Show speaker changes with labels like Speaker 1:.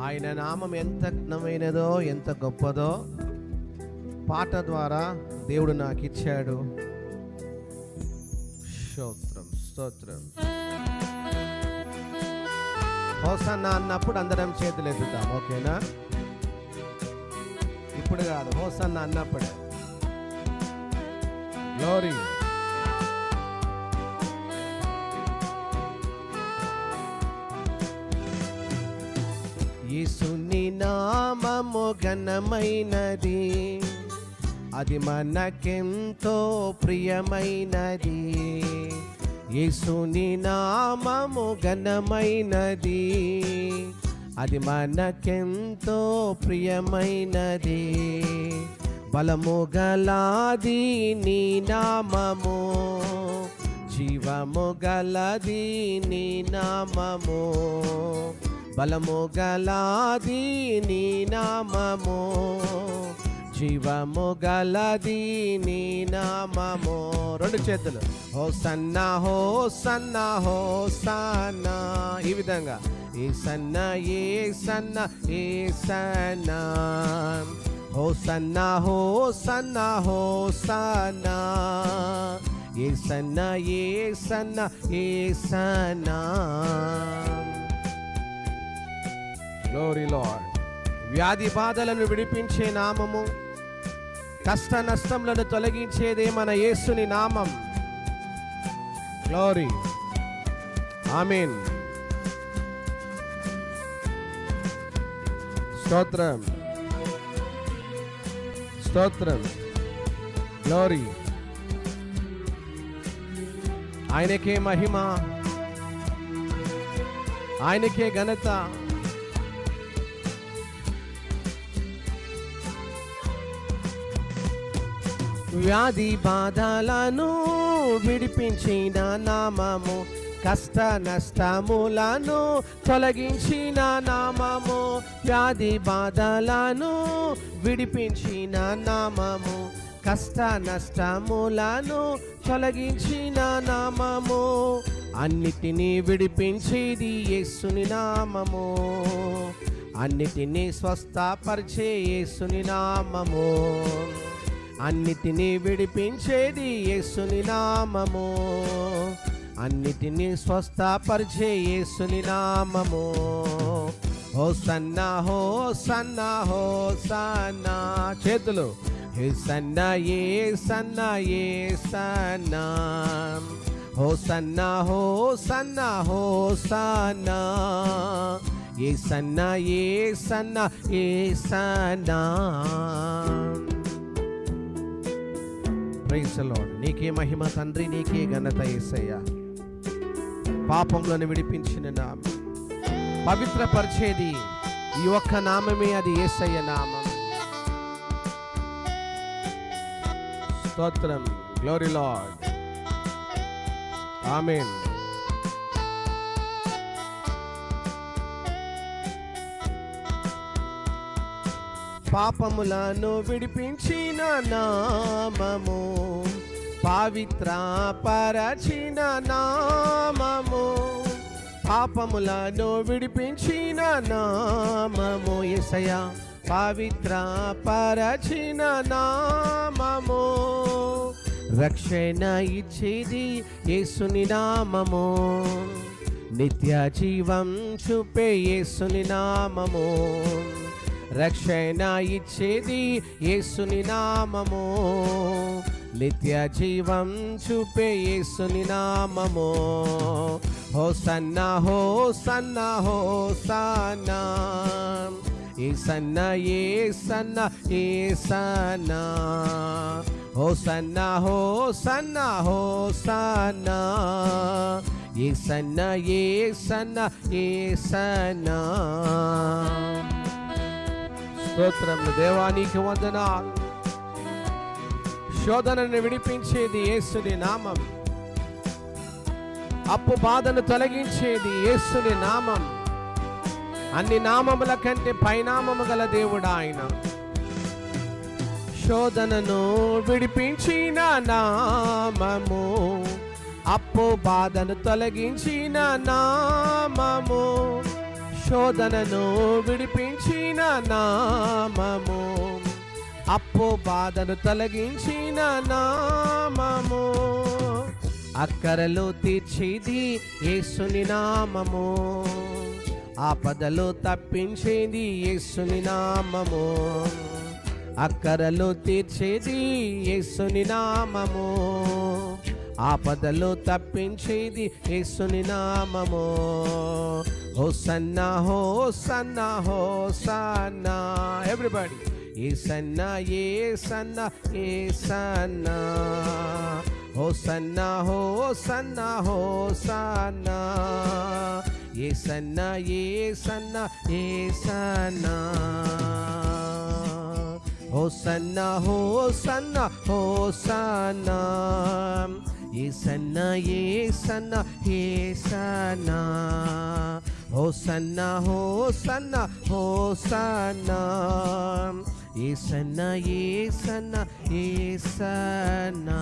Speaker 1: ఆయన నామం ఎంత ఘనమైనదో ఎంత గొప్పదో పాట ద్వారా దేవుడు నాకు ఇచ్చాడు స్తోత్రం స్తోత్రం. హోసన్న అన్నప్పుడు అందరం చేతులు ఎత్తుతాం ఓకేనా? ఇప్పుడు కాదు హోసన్న అన్నప్పుడు. గ్లోరీ నామము ఘనమైనది. అది మనకెంతో ప్రియమైనది. యేసుని నామము ఘనమైనది. అది మనకెంతో ప్రియమైనది. బలము గలాది నీ నామము. జీవము గలది నీ నామము. బలము గలాది నీ నామము. జీవము గలది నీ నామము. రెండు చేతులు. హో సన్న హో సన్న హో సన్న ఈ విధంగా. ఏ సన్న ఏ సన్న ఏ సన్న. హో సన్న హో సన్న హో సన్న ఏ సన్న ఏ సన్న ఏ సన్న. గ్లోరీ లార్డ్ వ్యాధి బాధలను విడిపించే నామము. కష్ట నష్టములను తొలగించేదే మన యేసుని నామం. గ్లోరీ ఆమెన్ స్తోత్రం. స్తోత్రం. గ్లోరీ ఆయనకే మహిమ. ఆయనకే ఘనత. వ్యాధి బాధలను విడిపించిన నామము కష్ట నష్టములను తొలగించిన నామము వ్యాధి బాధలను విడిపించిన నామము కష్ట నష్టములను తొలగించిన నామము. అన్నిటినీ విడిపించేది యేసుని నామము. అన్నిటినీ స్వస్థపరిచే యేసుని నామము. అన్నిటినీ విడిపించేది యేసుని నామము. అన్నిటినీ స్వస్థపరిచే యేసుని నామము. హో సన్న హో సన్న హో సన్న చేతులు. హే సన్న ఏ సన్న ఏ సన్న హో సన్న హో సన్న హో సన్న ఏ సన్న ఏ సన్న ఏ సన్న ప్రైజ్ నీకే మహిమ తండ్రి నీకే ఘనత ఏసయ్య. పాపంలోని విడిపించిన నామం. పవిత్రపరిచేది ఈ ఒక్క నామమే అది ఏసయ్య నామం. స్తోత్రం. గ్లోరీ లార్డ్ ఆమెన్ పాపములను విడిపించిన నామము పవిత్ర పరచిన నామము. పాపములను విడిపించిన నామము ఎసయ పవిత్ర పరచిన నామము. రక్షణ ఇచ్చేది యేసుని నామము. నిత్య జీవం చూపే యేసుని నామము. రక్షణ ఇచ్చేది యేసుని నామము. నిత్య జీవం చూపే యేసుని నామము. హో సన్న హో సన్న హో సన్న ఏ సన్న ఏ సన్న ఏ సన్న. హో సన్న హో సన్న హో సన్న ఏ సన్న ఏ సన్న ఏ సన్న. స్తోత్రములు. దేవానికి వందన. శోధనను విడిపించేది యేసుని నామం. అప్పు బాధను తొలగించేది యేసుని నామం. అన్ని నామముల కంటే పైనామము గల దేవుడు ఆయన. శోధనను విడిపించిన నామము. అప్పు బాధను తొలగించిన నామము. శోధనను విడిపించిన నామము. అప్పు బాధను తొలగించిన నామము. అక్కరలు తీర్చేది యేసుని నామము. ఆపదలు తప్పించేది యేసుని నామము. అక్కరలు తీర్చేది యేసుని నామము. ఆపదలు తప్పించేది యేసుని నామము. Hosanna hosanna hosanna. Everybody hosanna ఏ సన్న ఏ సన్నా ఓ సన్న హో సన్న హో సన్నా Yesanna, Yesanna, Yesanna. Hosanna, Hosanna, Hosanna. Yesanna, Yesanna, Yesanna.